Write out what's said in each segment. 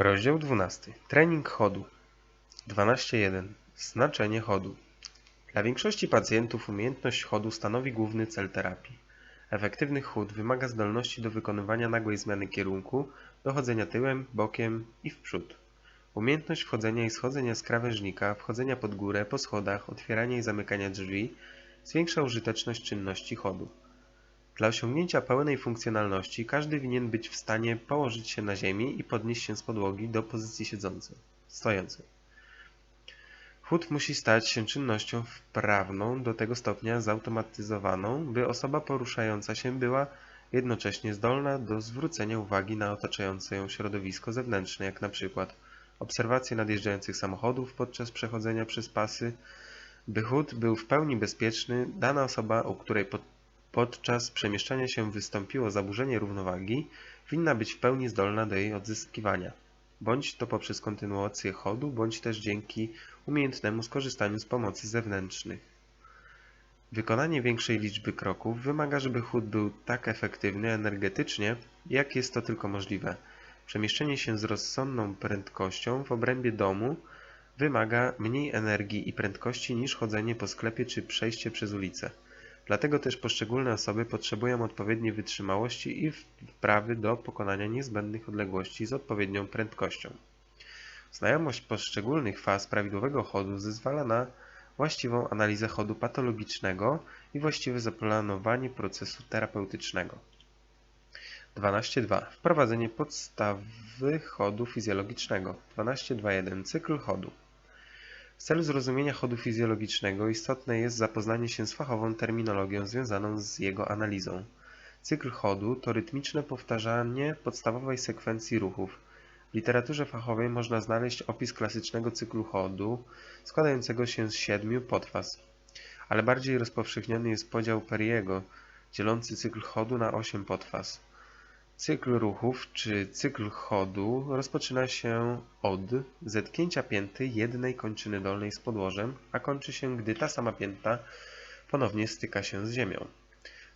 Rozdział 12. Trening chodu. 12.1. Znaczenie chodu. Dla większości pacjentów umiejętność chodu stanowi główny cel terapii. Efektywny chód wymaga zdolności do wykonywania nagłej zmiany kierunku, dochodzenia tyłem, bokiem i w przód. Umiejętność wchodzenia i schodzenia z krawężnika, wchodzenia pod górę, po schodach, otwierania i zamykania drzwi zwiększa użyteczność czynności chodu. Dla osiągnięcia pełnej funkcjonalności każdy winien być w stanie położyć się na ziemi i podnieść się z podłogi do pozycji siedzącej, stojącej. Chód musi stać się czynnością wprawną do tego stopnia zautomatyzowaną, by osoba poruszająca się była jednocześnie zdolna do zwrócenia uwagi na otaczające ją środowisko zewnętrzne, jak na przykład obserwacje nadjeżdżających samochodów podczas przechodzenia przez pasy. By chód był w pełni bezpieczny, dana osoba, u której pod podczas przemieszczania się wystąpiło zaburzenie równowagi, winna być w pełni zdolna do jej odzyskiwania, bądź to poprzez kontynuację chodu, bądź też dzięki umiejętnemu skorzystaniu z pomocy zewnętrznych. Wykonanie większej liczby kroków wymaga, żeby chód był tak efektywny energetycznie, jak jest to tylko możliwe. Przemieszczenie się z rozsądną prędkością w obrębie domu wymaga mniej energii i prędkości niż chodzenie po sklepie czy przejście przez ulicę. Dlatego też poszczególne osoby potrzebują odpowiedniej wytrzymałości i wprawy do pokonania niezbędnych odległości z odpowiednią prędkością. Znajomość poszczególnych faz prawidłowego chodu zezwala na właściwą analizę chodu patologicznego i właściwe zaplanowanie procesu terapeutycznego. 12.2. Wprowadzenie podstawy chodu fizjologicznego. 12.2.1. Cykl chodu. W celu zrozumienia chodu fizjologicznego istotne jest zapoznanie się z fachową terminologią związaną z jego analizą. Cykl chodu to rytmiczne powtarzanie podstawowej sekwencji ruchów. W literaturze fachowej można znaleźć opis klasycznego cyklu chodu składającego się z siedmiu podfaz, ale bardziej rozpowszechniony jest podział Periego, dzielący cykl chodu na osiem podfaz. Cykl ruchów czy cykl chodu rozpoczyna się od zetknięcia pięty jednej kończyny dolnej z podłożem, a kończy się, gdy ta sama pięta ponownie styka się z ziemią.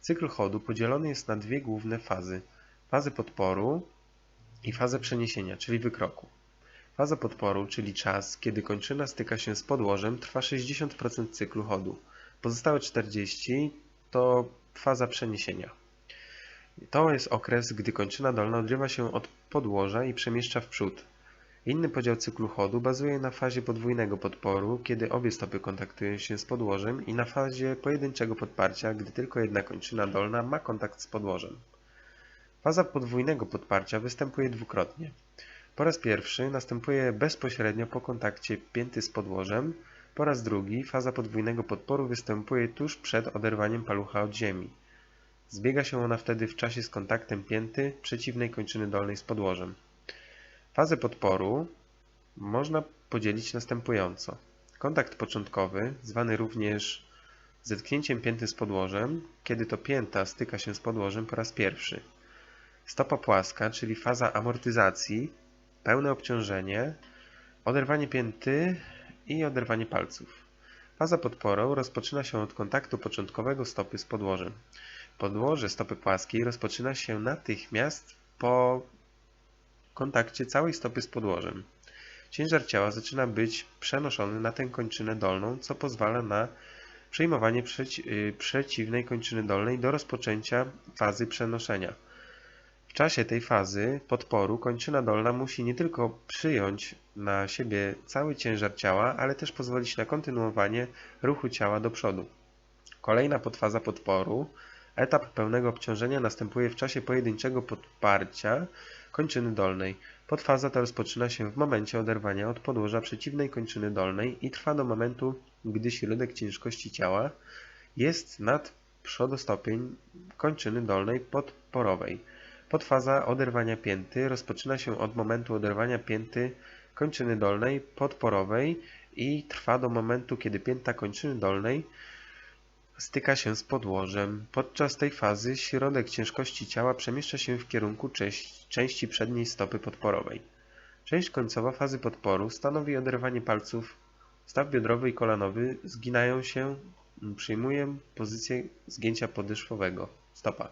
Cykl chodu podzielony jest na dwie główne fazy. Fazę podporu i fazę przeniesienia, czyli wykroku. Faza podporu, czyli czas, kiedy kończyna styka się z podłożem, trwa 60% cyklu chodu. Pozostałe 40% to faza przeniesienia. To jest okres, gdy kończyna dolna odrywa się od podłoża i przemieszcza w przód. Inny podział cyklu chodu bazuje na fazie podwójnego podporu, kiedy obie stopy kontaktują się z podłożem i na fazie pojedynczego podparcia, gdy tylko jedna kończyna dolna ma kontakt z podłożem. Faza podwójnego podparcia występuje dwukrotnie. Po raz pierwszy następuje bezpośrednio po kontakcie pięty z podłożem, po raz drugi faza podwójnego podporu występuje tuż przed oderwaniem palucha od ziemi. Zbiega się ona wtedy w czasie z kontaktem pięty przeciwnej kończyny dolnej z podłożem. Fazę podporu można podzielić następująco. Kontakt początkowy, zwany również zetknięciem pięty z podłożem, kiedy to pięta styka się z podłożem po raz pierwszy. Stopa płaska, czyli faza amortyzacji, pełne obciążenie, oderwanie pięty i oderwanie palców. Faza podporą rozpoczyna się od kontaktu początkowego stopy z podłożem. Podłoże stopy płaskiej rozpoczyna się natychmiast po kontakcie całej stopy z podłożem. Ciężar ciała zaczyna być przenoszony na tę kończynę dolną, co pozwala na przejmowanie przeci y, przeciwnej kończyny dolnej do rozpoczęcia fazy przenoszenia. W czasie tej fazy podporu kończyna dolna musi nie tylko przyjąć na siebie cały ciężar ciała, ale też pozwolić na kontynuowanie ruchu ciała do przodu. Kolejna podfaza podporu Etap pełnego obciążenia następuje w czasie pojedynczego podparcia kończyny dolnej. Podfaza ta rozpoczyna się w momencie oderwania od podłoża przeciwnej kończyny dolnej i trwa do momentu, gdy środek ciężkości ciała jest nad przodostopień kończyny dolnej podporowej. Podfaza oderwania pięty rozpoczyna się od momentu oderwania pięty kończyny dolnej podporowej i trwa do momentu, kiedy pięta kończyny dolnej styka się z podłożem. Podczas tej fazy środek ciężkości ciała przemieszcza się w kierunku części przedniej stopy podporowej. Część końcowa fazy podporu stanowi oderwanie palców. Staw biodrowy i kolanowy zginają się, przyjmują pozycję zgięcia podeszwowego stopa,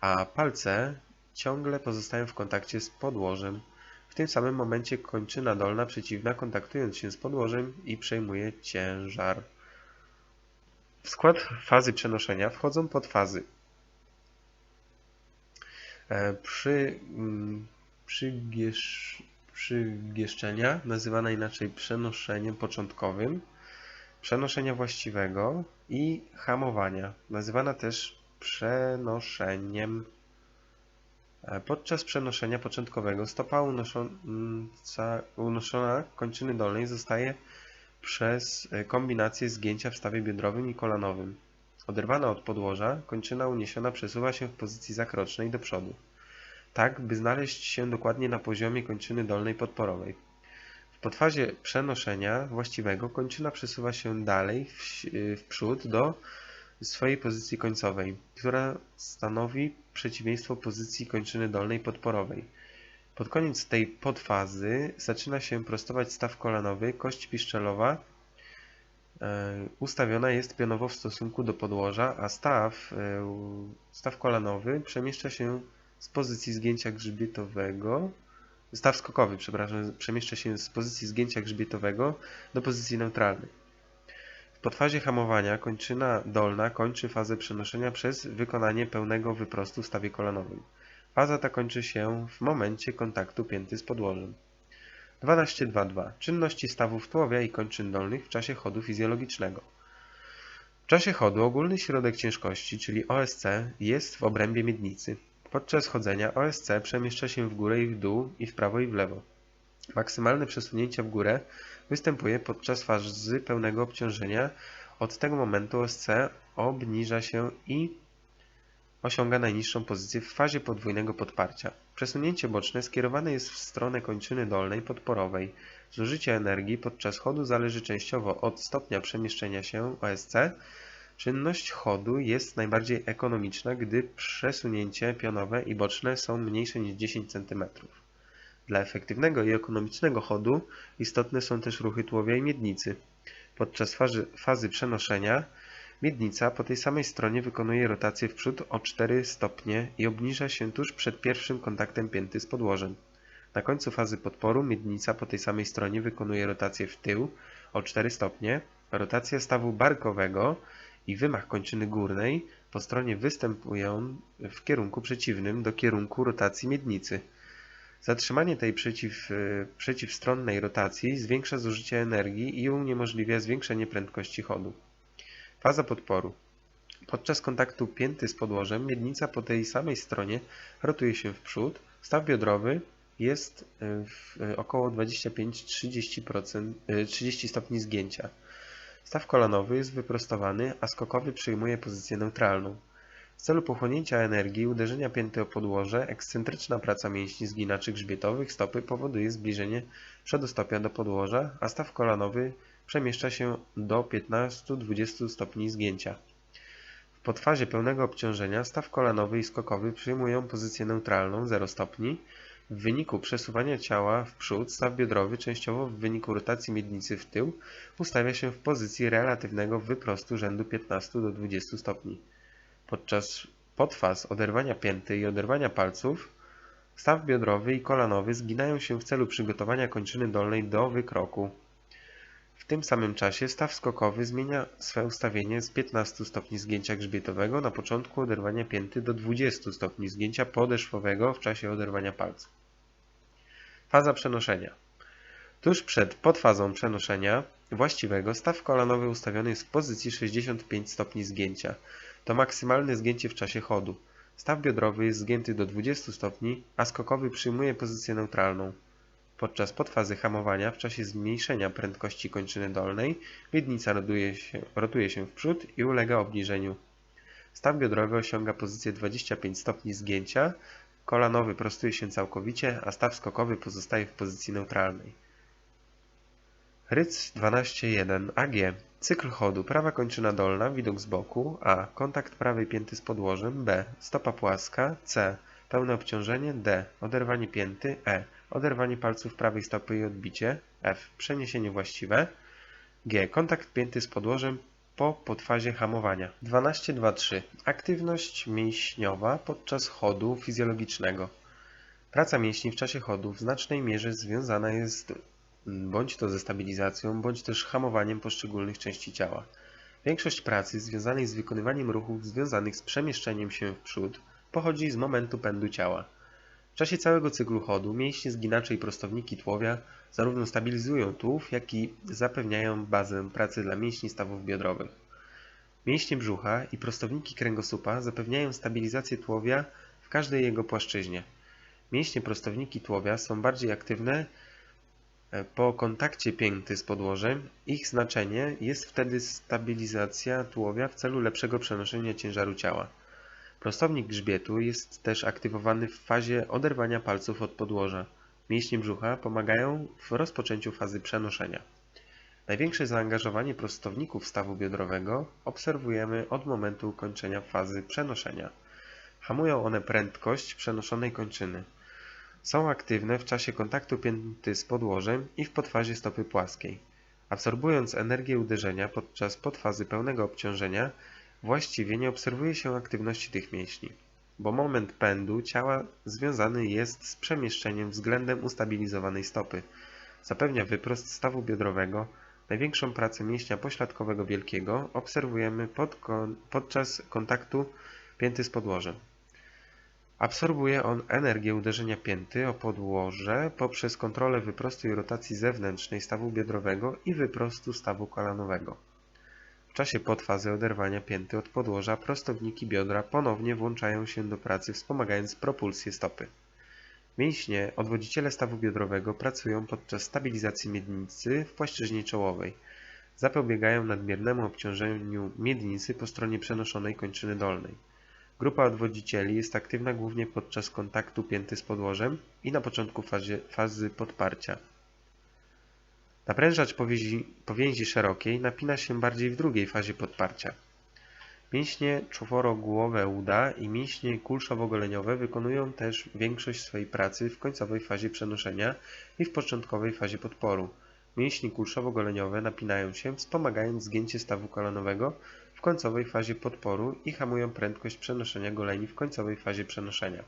a palce ciągle pozostają w kontakcie z podłożem. W tym samym momencie kończyna dolna przeciwna kontaktując się z podłożem i przejmuje ciężar. W skład fazy przenoszenia wchodzą podfazy. E, Przy mm, przygiesz, przygieszczenia, nazywane inaczej przenoszeniem początkowym, przenoszenia właściwego i hamowania, nazywana też przenoszeniem. E, Podczas przenoszenia początkowego stopa unosząca, unoszona kończyny dolnej zostaje przez e, kombinację zgięcia w stawie biodrowym i kolanowym. Oderwana od podłoża, kończyna uniesiona przesuwa się w pozycji zakrocznej do przodu, tak by znaleźć się dokładnie na poziomie kończyny dolnej podporowej. W podfazie przenoszenia właściwego kończyna przesuwa się dalej w, w przód do swojej pozycji końcowej, która stanowi przeciwieństwo pozycji kończyny dolnej podporowej. Pod koniec tej podfazy zaczyna się prostować staw kolanowy, kość piszczelowa e, ustawiona jest pionowo w stosunku do podłoża, a staw, e, staw kolanowy przemieszcza się z pozycji zgięcia grzbietowego, staw skokowy, przepraszam, przemieszcza się z pozycji zgięcia grzbietowego do pozycji neutralnej. W podfazie hamowania kończyna dolna kończy fazę przenoszenia przez wykonanie pełnego wyprostu w stawie kolanowym. Faza ta kończy się w momencie kontaktu pięty z podłożem. 12.2.2 Czynności stawów tułowia i kończyn dolnych w czasie chodu fizjologicznego. W czasie chodu ogólny środek ciężkości, czyli OSC, jest w obrębie miednicy. Podczas chodzenia OSC przemieszcza się w górę i w dół i w prawo i w lewo. Maksymalne przesunięcie w górę występuje podczas fazy pełnego obciążenia. Od tego momentu OSC obniża się i osiąga najniższą pozycję w fazie podwójnego podparcia. Przesunięcie boczne skierowane jest w stronę kończyny dolnej podporowej. Zużycie energii podczas chodu zależy częściowo od stopnia przemieszczenia się OSC. Czynność chodu jest najbardziej ekonomiczna, gdy przesunięcie pionowe i boczne są mniejsze niż 10 cm. Dla efektywnego i ekonomicznego chodu istotne są też ruchy tułowia i miednicy. Podczas fazy, fazy przenoszenia Miednica po tej samej stronie wykonuje rotację w przód o 4 stopnie i obniża się tuż przed pierwszym kontaktem pięty z podłożem. Na końcu fazy podporu miednica po tej samej stronie wykonuje rotację w tył o 4 stopnie. Rotacja stawu barkowego i wymach kończyny górnej po stronie występują w kierunku przeciwnym do kierunku rotacji miednicy. Zatrzymanie tej przeciw, przeciwstronnej rotacji zwiększa zużycie energii i uniemożliwia zwiększenie prędkości chodu. Faza podporu. Podczas kontaktu pięty z podłożem miednica po tej samej stronie rotuje się w przód. Staw biodrowy jest w około 25-30 30 stopni zgięcia. Staw kolanowy jest wyprostowany, a skokowy przyjmuje pozycję neutralną. W celu pochłonięcia energii uderzenia pięty o podłoże, ekscentryczna praca mięśni zginaczy grzbietowych stopy powoduje zbliżenie przedostopia do podłoża, a staw kolanowy przemieszcza się do 15-20 stopni zgięcia. W podfazie pełnego obciążenia staw kolanowy i skokowy przyjmują pozycję neutralną 0 stopni. W wyniku przesuwania ciała w przód staw biodrowy częściowo w wyniku rotacji miednicy w tył ustawia się w pozycji relatywnego wyprostu rzędu 15 do 20 stopni. Podczas podfaz oderwania pięty i oderwania palców staw biodrowy i kolanowy zginają się w celu przygotowania kończyny dolnej do wykroku. W tym samym czasie staw skokowy zmienia swe ustawienie z 15 stopni zgięcia grzbietowego na początku oderwania pięty do 20 stopni zgięcia podeszwowego w czasie oderwania palców. Faza przenoszenia. Tuż przed podfazą przenoszenia właściwego staw kolanowy ustawiony jest w pozycji 65 stopni zgięcia. To maksymalne zgięcie w czasie chodu. Staw biodrowy jest zgięty do 20 stopni, a skokowy przyjmuje pozycję neutralną. Podczas podfazy hamowania w czasie zmniejszenia prędkości kończyny dolnej miednica rotuje się, rotuje się w przód i ulega obniżeniu. Staw biodrowy osiąga pozycję 25 stopni zgięcia, kolanowy prostuje się całkowicie, a staw skokowy pozostaje w pozycji neutralnej. Ryc 12.1 AG Cykl chodu prawa kończyna dolna, widok z boku A. Kontakt prawej pięty z podłożem B. Stopa płaska C. Pełne obciążenie D. Oderwanie pięty E. Oderwanie palców prawej stopy i odbicie. F. Przeniesienie właściwe. G. Kontakt pięty z podłożem po podfazie hamowania. 12.2.3. Aktywność mięśniowa podczas chodu fizjologicznego. Praca mięśni w czasie chodu w znacznej mierze związana jest mm, bądź to ze stabilizacją, bądź też hamowaniem poszczególnych części ciała. Większość pracy związanej z wykonywaniem ruchów związanych z przemieszczeniem się w przód pochodzi z momentu pędu ciała. W czasie całego cyklu chodu mięśnie zginacze i prostowniki tułowia zarówno stabilizują tułów, jak i zapewniają bazę pracy dla mięśni stawów biodrowych. Mięśnie brzucha i prostowniki kręgosłupa zapewniają stabilizację tułowia w każdej jego płaszczyźnie. Mięśnie prostowniki tułowia są bardziej aktywne e, po kontakcie pięty z podłożem. Ich znaczenie jest wtedy stabilizacja tułowia w celu lepszego przenoszenia ciężaru ciała. Prostownik grzbietu jest też aktywowany w fazie oderwania palców od podłoża. Mięśnie brzucha pomagają w rozpoczęciu fazy przenoszenia. Największe zaangażowanie prostowników stawu biodrowego obserwujemy od momentu kończenia fazy przenoszenia. Hamują one prędkość przenoszonej kończyny. Są aktywne w czasie kontaktu pięty z podłożem i w podfazie stopy płaskiej. Absorbując energię uderzenia podczas podfazy pełnego obciążenia, właściwie nie obserwuje się aktywności tych mięśni, bo moment pędu ciała związany jest z przemieszczeniem względem ustabilizowanej stopy. Zapewnia wyprost stawu biodrowego. Największą pracę mięśnia pośladkowego wielkiego obserwujemy pod kon podczas kontaktu pięty z podłożem. Absorbuje on energię uderzenia pięty o podłoże poprzez kontrolę wyprostu i rotacji zewnętrznej stawu biodrowego i wyprostu stawu kolanowego. W czasie podfazy oderwania pięty od podłoża prostowniki biodra ponownie włączają się do pracy wspomagając propulsję stopy. Mięśnie odwodziciele stawu biodrowego pracują podczas stabilizacji miednicy w płaszczyźnie czołowej. Zapobiegają nadmiernemu obciążeniu miednicy po stronie przenoszonej kończyny dolnej. Grupa odwodzicieli jest aktywna głównie podczas kontaktu pięty z podłożem i na początku fazie, fazy podparcia. Naprężacz powięzi, powięzi szerokiej napina się bardziej w drugiej fazie podparcia. Mięśnie czworogłowe uda i mięśnie kulszowo-goleniowe wykonują też większość swojej pracy w końcowej fazie przenoszenia i w początkowej fazie podporu. Mięśnie kulszowo-goleniowe napinają się, wspomagając zgięcie stawu kolanowego w końcowej fazie podporu i hamują prędkość przenoszenia goleni w końcowej fazie przenoszenia.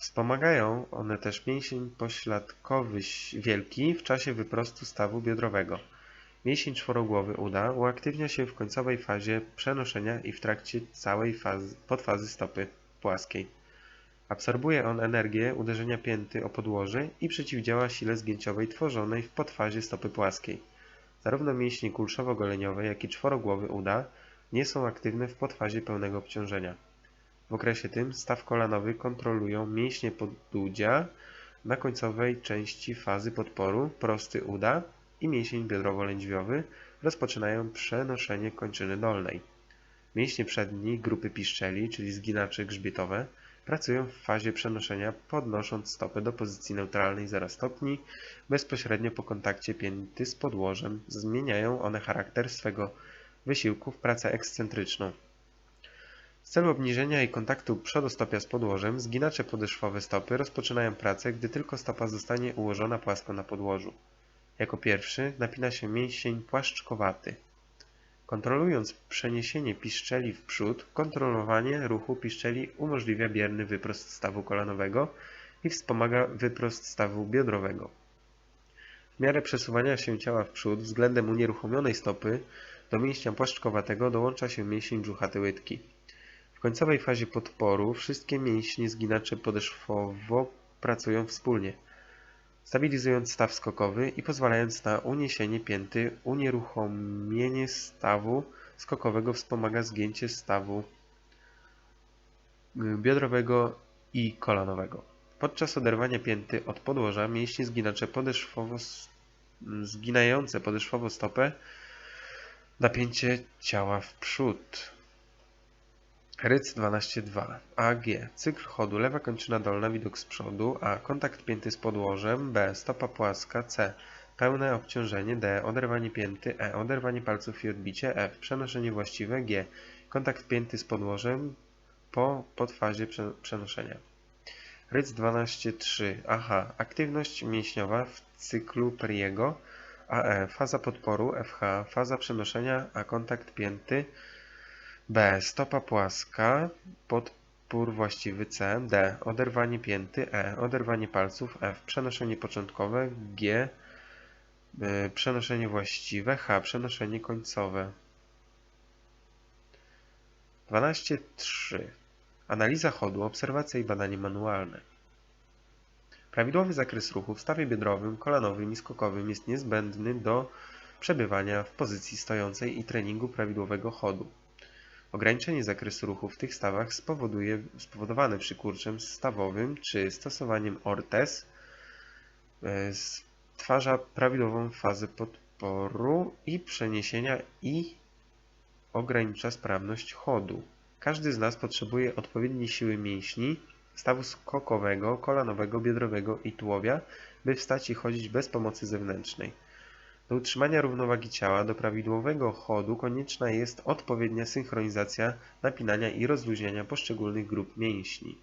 Wspomagają one też mięsień pośladkowy wielki w czasie wyprostu stawu biodrowego. Mięsień czworogłowy uda uaktywnia się w końcowej fazie przenoszenia i w trakcie całej fazy, podfazy stopy płaskiej. Absorbuje on energię uderzenia pięty o podłoże i przeciwdziała sile zgięciowej tworzonej w podfazie stopy płaskiej. Zarówno mięśnie kulszowo-goleniowe, jak i czworogłowy uda nie są aktywne w podfazie pełnego obciążenia. W okresie tym staw kolanowy kontrolują mięśnie podudzia na końcowej części fazy podporu, prosty uda i mięsień biodrowo-lędźwiowy rozpoczynają przenoszenie kończyny dolnej. Mięśnie przedni grupy piszczeli, czyli zginacze grzbietowe, pracują w fazie przenoszenia podnosząc stopę do pozycji neutralnej 0 stopni bezpośrednio po kontakcie pięty z podłożem. Zmieniają one charakter swego wysiłku w pracę ekscentryczną. W celu obniżenia jej kontaktu przodostopia z podłożem, zginacze podeszwowe stopy rozpoczynają pracę, gdy tylko stopa zostanie ułożona płasko na podłożu. Jako pierwszy napina się mięsień płaszczkowaty. Kontrolując przeniesienie piszczeli w przód, kontrolowanie ruchu piszczeli umożliwia bierny wyprost stawu kolanowego i wspomaga wyprost stawu biodrowego. W miarę przesuwania się ciała w przód względem unieruchomionej stopy do mięśnia płaszczkowatego dołącza się mięsień brzuchaty łydki. W końcowej fazie podporu wszystkie mięśnie zginacze podeszwowo pracują wspólnie, stabilizując staw skokowy i pozwalając na uniesienie pięty. Unieruchomienie stawu skokowego wspomaga zgięcie stawu y, biodrowego i kolanowego. Podczas oderwania pięty od podłoża mięśnie zginacze podeszwowo, zginające podeszwowo stopę napięcie ciała w przód. Ryc 12.2 AG. Cykl chodu. Lewa kończyna dolna, widok z przodu. A. Kontakt pięty z podłożem. B. Stopa płaska. C. Pełne obciążenie. D. Oderwanie pięty. E. Oderwanie palców i odbicie. F. Przenoszenie właściwe. G. Kontakt pięty z podłożem po podfazie przenoszenia. Ryc 12.3 AH. Aktywność mięśniowa w cyklu Periego. AE. Faza podporu. FH. Faza przenoszenia. A kontakt pięty B. Stopa płaska, pod opór właściwy C, D, oderwanie pięty, E, oderwanie palców, F, przenoszenie początkowe, G, y, przenoszenie właściwe, H, przenoszenie końcowe. 12.3. Analiza chodu, obserwacja i badanie manualne. Prawidłowy zakres ruchu w stawie biodrowym, kolanowym i skokowym jest niezbędny do przebywania w pozycji stojącej i treningu prawidłowego chodu. Ograniczenie zakresu ruchu w tych stawach spowoduje, spowodowane przykurczem stawowym czy stosowaniem ortez e, stwarza prawidłową fazę podporu i przeniesienia i ogranicza sprawność chodu. Każdy z nas potrzebuje odpowiedniej siły mięśni, stawu skokowego, kolanowego, biodrowego i tułowia, by wstać i chodzić bez pomocy zewnętrznej. Do utrzymania równowagi ciała, do prawidłowego chodu konieczna jest odpowiednia synchronizacja napinania i rozluźniania poszczególnych grup mięśni.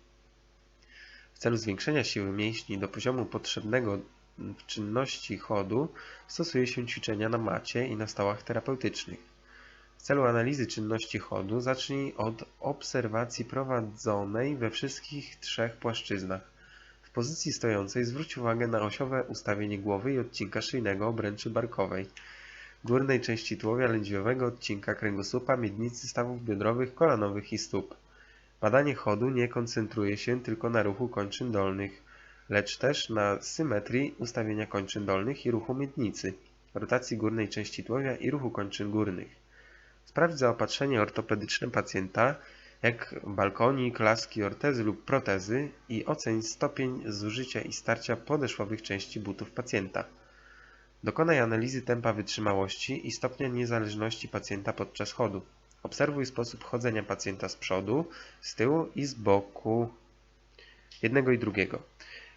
W celu zwiększenia siły mięśni do poziomu potrzebnego w czynności chodu stosuje się ćwiczenia na macie i na stołach terapeutycznych. W celu analizy czynności chodu zacznij od obserwacji prowadzonej we wszystkich trzech płaszczyznach. Pozycji stojącej zwróć uwagę na osiowe ustawienie głowy i odcinka szyjnego obręczy barkowej, górnej części tułowia lędźwiowego, odcinka kręgosłupa, miednicy, stawów biodrowych, kolanowych i stóp. Badanie chodu nie koncentruje się tylko na ruchu kończyn dolnych, lecz też na symetrii ustawienia kończyn dolnych i ruchu miednicy, rotacji górnej części tułowia i ruchu kończyn górnych. Sprawdź zaopatrzenie ortopedyczne pacjenta, jak balkonik, laski, ortezy lub protezy i oceń stopień zużycia i starcia podeszwowych części butów pacjenta. Dokonaj analizy tempa wytrzymałości i stopnia niezależności pacjenta podczas chodu. Obserwuj sposób chodzenia pacjenta z przodu, z tyłu i z boku jednego i drugiego.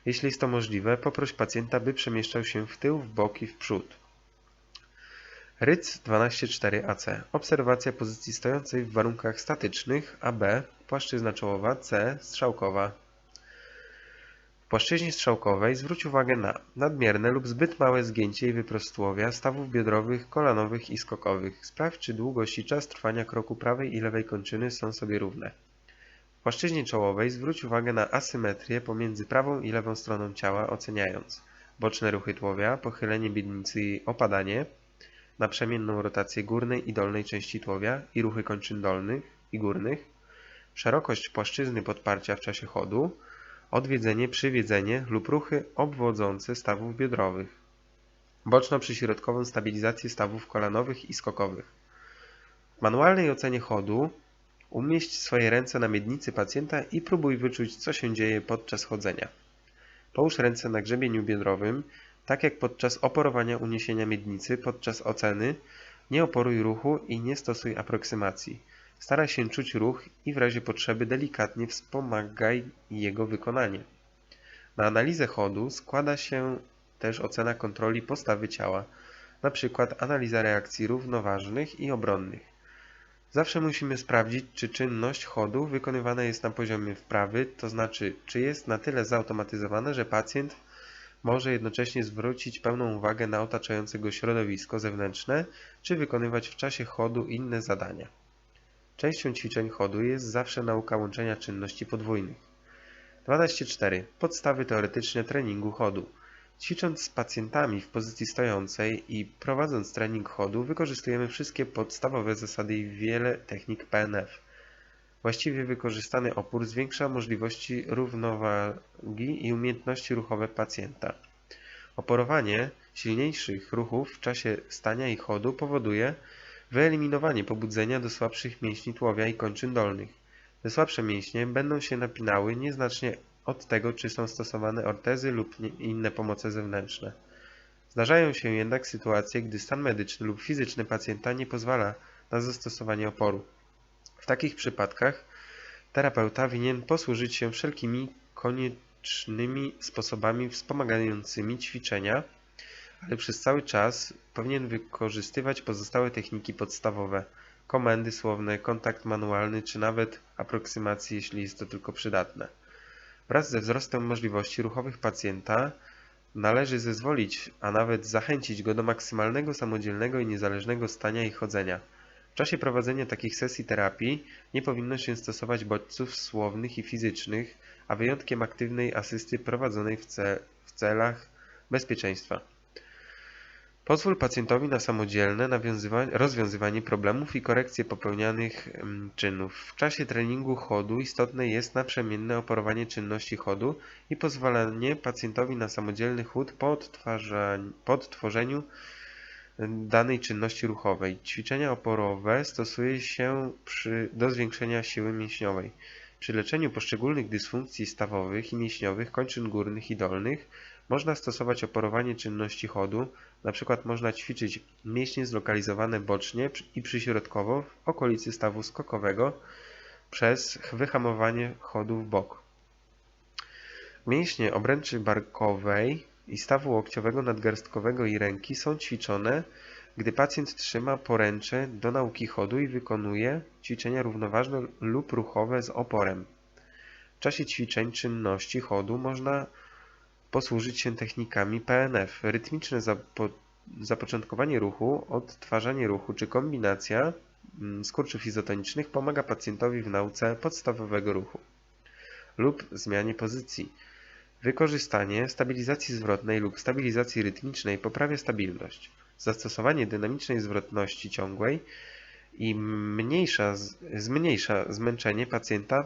Jeśli jest to możliwe, poproś pacjenta, by przemieszczał się w tył, w bok i w przód. Ryc 12.4 AC. Obserwacja pozycji stojącej w warunkach statycznych AB, płaszczyzna czołowa, C, strzałkowa. W płaszczyźnie strzałkowej zwróć uwagę na nadmierne lub zbyt małe zgięcie i wyprost tułowia, stawów biodrowych, kolanowych i skokowych. Sprawdź, czy długość i czas trwania kroku prawej i lewej kończyny są sobie równe. W płaszczyźnie czołowej zwróć uwagę na asymetrię pomiędzy prawą i lewą stroną ciała, oceniając boczne ruchy tułowia, pochylenie miednicy i opadanie, naprzemienną rotację górnej i dolnej części tułowia i ruchy kończyn dolnych i górnych, szerokość płaszczyzny podparcia w czasie chodu, odwiedzenie, przywiedzenie lub ruchy obwodzące stawów biodrowych, boczno-przyśrodkową stabilizację stawów kolanowych i skokowych. W manualnej ocenie chodu umieść swoje ręce na miednicy pacjenta i próbuj wyczuć, co się dzieje podczas chodzenia. Połóż ręce na grzebieniu biodrowym tak jak podczas oporowania uniesienia miednicy podczas oceny, nie oporuj ruchu i nie stosuj aproksymacji. Staraj się czuć ruch i w razie potrzeby delikatnie wspomagaj jego wykonanie. Na analizę chodu składa się też ocena kontroli postawy ciała, np. analiza reakcji równoważnych i obronnych. Zawsze musimy sprawdzić, czy czynność chodu wykonywana jest na poziomie wprawy, to znaczy, czy jest na tyle zautomatyzowana, że pacjent może jednocześnie zwrócić pełną uwagę na otaczające go środowisko zewnętrzne, czy wykonywać w czasie chodu inne zadania. Częścią ćwiczeń chodu jest zawsze nauka łączenia czynności podwójnych. 12.4. Podstawy teoretyczne treningu chodu. Ćwicząc z pacjentami w pozycji stojącej i prowadząc trening chodu, wykorzystujemy wszystkie podstawowe zasady i wiele technik PNF. Właściwie wykorzystany opór zwiększa możliwości równowagi i umiejętności ruchowe pacjenta. Oporowanie silniejszych ruchów w czasie stania i chodu powoduje wyeliminowanie pobudzenia do słabszych mięśni tułowia i kończyn dolnych. Te słabsze mięśnie będą się napinały nieznacznie od tego, czy są stosowane ortezy lub inne pomoce zewnętrzne. Zdarzają się jednak sytuacje, gdy stan medyczny lub fizyczny pacjenta nie pozwala na zastosowanie oporu. W takich przypadkach terapeuta winien posłużyć się wszelkimi koniecznymi sposobami wspomagającymi ćwiczenia, ale przez cały czas powinien wykorzystywać pozostałe techniki podstawowe, komendy słowne, kontakt manualny czy nawet aproksymacje, jeśli jest to tylko przydatne. Wraz ze wzrostem możliwości ruchowych pacjenta należy zezwolić, a nawet zachęcić go do maksymalnego samodzielnego i niezależnego stania i chodzenia. W czasie prowadzenia takich sesji terapii nie powinno się stosować bodźców słownych i fizycznych, a wyjątkiem aktywnej asysty prowadzonej w, ce w celach bezpieczeństwa. Pozwól pacjentowi na samodzielne rozwiązywanie problemów i korekcję popełnianych mm, czynów. W czasie treningu chodu istotne jest naprzemienne oporowanie czynności chodu i pozwalanie pacjentowi na samodzielny chód po, odtworzeniu danej czynności ruchowej. Ćwiczenia oporowe stosuje się przy, do zwiększenia siły mięśniowej. Przy leczeniu poszczególnych dysfunkcji stawowych i mięśniowych kończyn górnych i dolnych można stosować oporowanie czynności chodu, np. można ćwiczyć mięśnie zlokalizowane bocznie i przyśrodkowo w okolicy stawu skokowego przez wyhamowanie chodu w bok. Mięśnie obręczy barkowej i stawu łokciowego nadgarstkowego i ręki są ćwiczone, gdy pacjent trzyma poręcze do nauki chodu i wykonuje ćwiczenia równoważne lub ruchowe z oporem. W czasie ćwiczeń czynności chodu można posłużyć się technikami PNF. Rytmiczne zapo zapoczątkowanie ruchu, odtwarzanie ruchu czy kombinacja mm, skurczów izotonicznych pomaga pacjentowi w nauce podstawowego ruchu lub zmianie pozycji. Wykorzystanie stabilizacji zwrotnej lub stabilizacji rytmicznej poprawia stabilność. Zastosowanie dynamicznej zwrotności ciągłej i mniejsza, zmniejsza zmęczenie pacjenta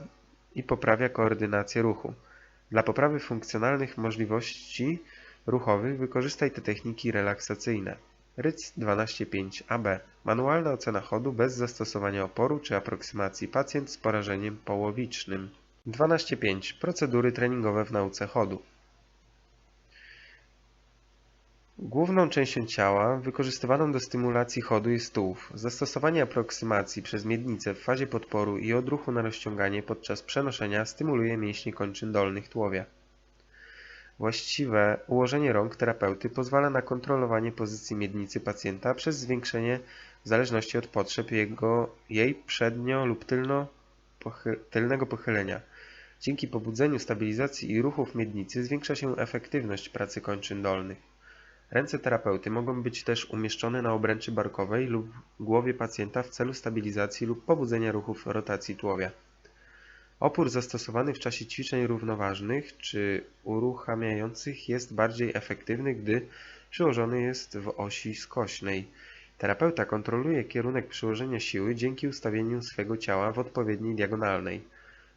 i poprawia koordynację ruchu. Dla poprawy funkcjonalnych możliwości ruchowych wykorzystaj te techniki relaksacyjne. RYC 125AB Manualna ocena chodu bez zastosowania oporu czy aproksymacji pacjent z porażeniem połowicznym. 12.5 Procedury treningowe w nauce chodu Główną częścią ciała wykorzystywaną do stymulacji chodu jest tułów. Zastosowanie aproksymacji przez miednicę w fazie podporu i odruchu na rozciąganie podczas przenoszenia stymuluje mięśnie kończyn dolnych tułowia. Właściwe ułożenie rąk terapeuty pozwala na kontrolowanie pozycji miednicy pacjenta przez zwiększenie w zależności od potrzeb jego, jej przednio lub tylno, pochy, tylnego pochylenia. Dzięki pobudzeniu stabilizacji i ruchów miednicy zwiększa się efektywność pracy kończyn dolnych. Ręce terapeuty mogą być też umieszczone na obręczy barkowej lub głowie pacjenta w celu stabilizacji lub pobudzenia ruchów rotacji tułowia. Opór zastosowany w czasie ćwiczeń równoważnych czy uruchamiających jest bardziej efektywny, gdy przyłożony jest w osi skośnej. Terapeuta kontroluje kierunek przyłożenia siły dzięki ustawieniu swego ciała w odpowiedniej diagonalnej.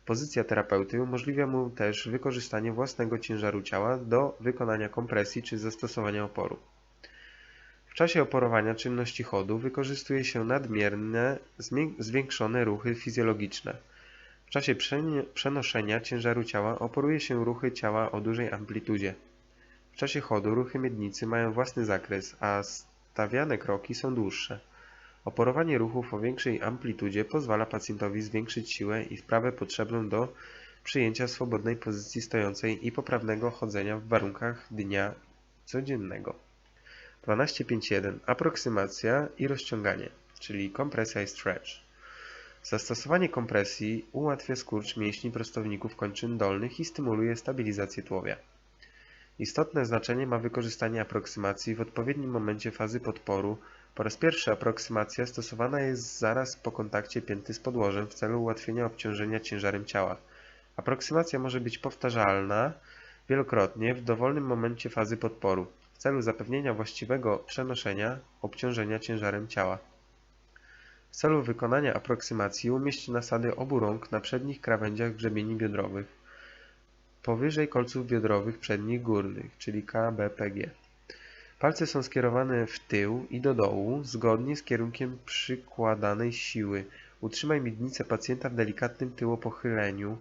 Pozycja terapeuty umożliwia mu też wykorzystanie własnego ciężaru ciała do wykonania kompresji czy zastosowania oporu. W czasie oporowania czynności chodu wykorzystuje się nadmierne, zwiększone ruchy fizjologiczne. W czasie przenoszenia ciężaru ciała oporuje się ruchy ciała o dużej amplitudzie. W czasie chodu ruchy miednicy mają własny zakres, a stawiane kroki są dłuższe. Oporowanie ruchów o większej amplitudzie pozwala pacjentowi zwiększyć siłę i wprawę potrzebną do przyjęcia swobodnej pozycji stojącej i poprawnego chodzenia w warunkach dnia codziennego. 12.5.1 Aproksymacja i rozciąganie, czyli kompresja i stretch. Zastosowanie kompresji ułatwia skurcz mięśni prostowników kończyn dolnych i stymuluje stabilizację tułowia. Istotne znaczenie ma wykorzystanie aproksymacji w odpowiednim momencie fazy podporu po raz pierwszy aproksymacja stosowana jest zaraz po kontakcie pięty z podłożem w celu ułatwienia obciążenia ciężarem ciała. Aproksymacja może być powtarzalna wielokrotnie w dowolnym momencie fazy podporu w celu zapewnienia właściwego przenoszenia obciążenia ciężarem ciała. W celu wykonania aproksymacji umieść nasady obu rąk na przednich krawędziach grzebieni biodrowych, powyżej kolców biodrowych przednich górnych, czyli KBPG. Palce są skierowane w tył i do dołu, zgodnie z kierunkiem przykładanej siły. Utrzymaj miednicę pacjenta w delikatnym tyłopochyleniu.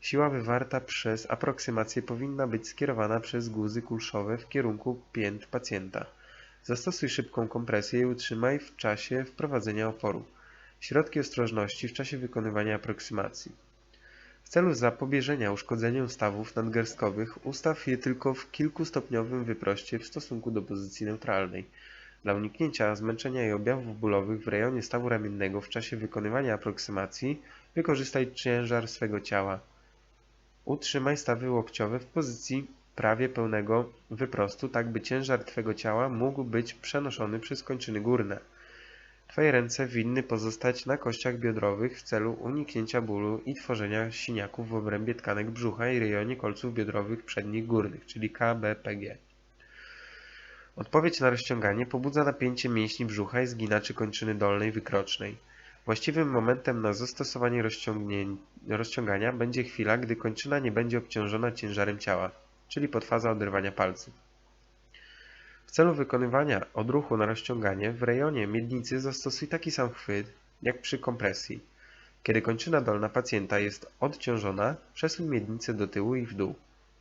Siła wywarta przez aproksymację powinna być skierowana przez guzy kulszowe w kierunku pięt pacjenta. Zastosuj szybką kompresję i utrzymaj w czasie wprowadzenia oporu. Środki ostrożności w czasie wykonywania aproksymacji. W celu zapobieżenia uszkodzeniom stawów nadgarstkowych ustaw je tylko w kilkustopniowym wyproście w stosunku do pozycji neutralnej. Dla uniknięcia zmęczenia i objawów bólowych w rejonie stawu ramiennego w czasie wykonywania aproksymacji wykorzystaj ciężar swego ciała. Utrzymaj stawy łokciowe w pozycji prawie pełnego wyprostu, tak by ciężar Twego ciała mógł być przenoszony przez kończyny górne. Twoje ręce winny pozostać na kościach biodrowych w celu uniknięcia bólu i tworzenia siniaków w obrębie tkanek brzucha i rejonie kolców biodrowych przednich górnych, czyli KBPG. Odpowiedź na rozciąganie pobudza napięcie mięśni brzucha i zginaczy kończyny dolnej wykrocznej. Właściwym momentem na zastosowanie rozciągania będzie chwila, gdy kończyna nie będzie obciążona ciężarem ciała, czyli podfaza oderwania palców. W celu wykonywania odruchu na rozciąganie w rejonie miednicy zastosuj taki sam chwyt jak przy kompresji. Kiedy kończyna dolna pacjenta jest odciążona, przesuń miednicę do tyłu i w dół.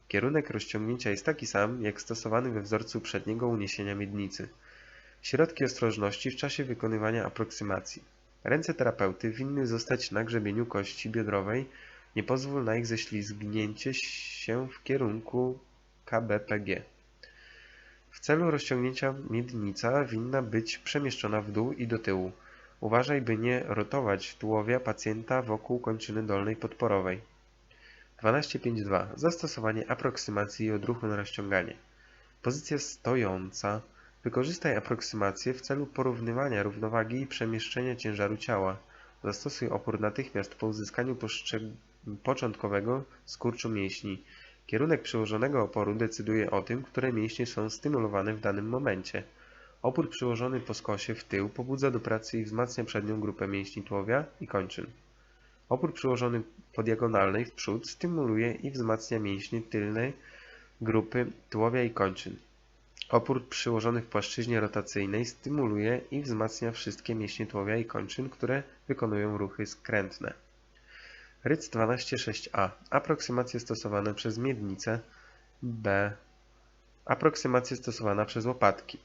Kierunek rozciągnięcia jest taki sam jak stosowany we wzorcu przedniego uniesienia miednicy. Środki ostrożności w czasie wykonywania aproksymacji. Ręce terapeuty winny zostać na grzebieniu kości biodrowej. Nie pozwól na ich ześlizgnięcie się w kierunku KBPG. W celu rozciągnięcia miednica winna być przemieszczona w dół i do tyłu. Uważaj, by nie rotować tułowia pacjenta wokół kończyny dolnej podporowej. 12.5.2. Zastosowanie aproksymacji i odruchu na rozciąganie. Pozycja stojąca. Wykorzystaj aproksymację w celu porównywania równowagi i przemieszczenia ciężaru ciała. Zastosuj opór natychmiast po uzyskaniu początkowego skurczu mięśni. Kierunek przyłożonego oporu decyduje o tym, które mięśnie są stymulowane w danym momencie. Opór przyłożony po skosie w tył pobudza do pracy i wzmacnia przednią grupę mięśni tułowia i kończyn. Opór przyłożony po diagonalnej w przód stymuluje i wzmacnia mięśnie tylnej grupy tułowia i kończyn. Opór przyłożony w płaszczyźnie rotacyjnej stymuluje i wzmacnia wszystkie mięśnie tułowia i kończyn, które wykonują ruchy skrętne. Ryc 12.6a. Aproksymacje stosowane przez miednicę. B. Aproksymacje stosowana przez łopatki.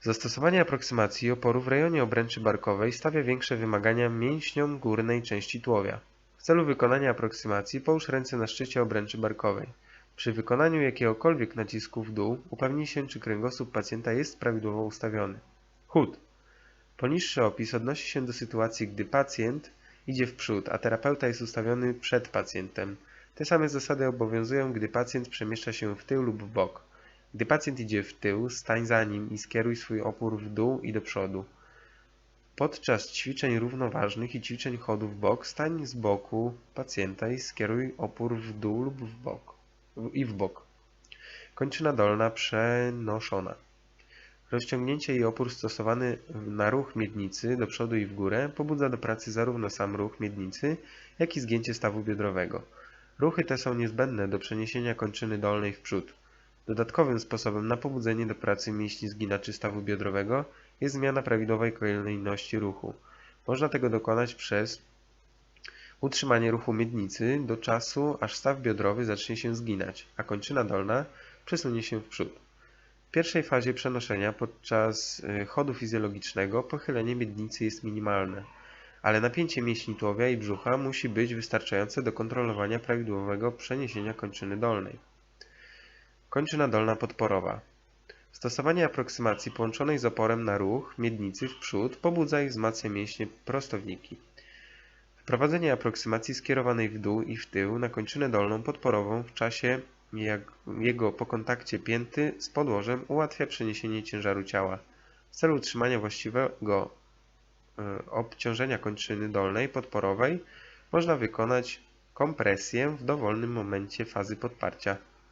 Zastosowanie aproksymacji oporu w rejonie obręczy barkowej stawia większe wymagania mięśniom górnej części tułowia. W celu wykonania aproksymacji połóż ręce na szczycie obręczy barkowej. Przy wykonaniu jakiegokolwiek nacisku w dół upewnij się, czy kręgosłup pacjenta jest prawidłowo ustawiony. Chód. Poniższy opis odnosi się do sytuacji, gdy pacjent idzie w przód, a terapeuta jest ustawiony przed pacjentem. Te same zasady obowiązują, gdy pacjent przemieszcza się w tył lub w bok. Gdy pacjent idzie w tył, stań za nim i skieruj swój opór w dół i do przodu. Podczas ćwiczeń równoważnych i ćwiczeń chodu w bok stań z boku pacjenta i skieruj opór w dół lub w bok i w bok. Kończyna dolna przenoszona. Rozciągnięcie i opór stosowany na ruch miednicy do przodu i w górę pobudza do pracy zarówno sam ruch miednicy, jak i zgięcie stawu biodrowego. Ruchy te są niezbędne do przeniesienia kończyny dolnej w przód. Dodatkowym sposobem na pobudzenie do pracy mięśni zginaczy stawu biodrowego jest zmiana prawidłowej kolejności ruchu. Można tego dokonać przez utrzymanie ruchu miednicy do czasu, aż staw biodrowy zacznie się zginać, a kończyna dolna przesunie się w przód. Pierwszej fazie przenoszenia podczas y, chodu fizjologicznego pochylenie miednicy jest minimalne, ale napięcie mięśni tułowia i brzucha musi być wystarczające do kontrolowania prawidłowego przeniesienia kończyny dolnej. Kończyna dolna podporowa. Stosowanie aproksymacji połączonej z oporem na ruch miednicy w przód pobudza i wzmacnia mięśnie prostowniki. Wprowadzenie aproksymacji skierowanej w dół i w tył na kończynę dolną podporową w czasie jego po kontakcie pięty z podłożem ułatwia przeniesienie ciężaru ciała. W celu utrzymania właściwego y, obciążenia kończyny dolnej podporowej można wykonać kompresję w dowolnym momencie fazy podparcia.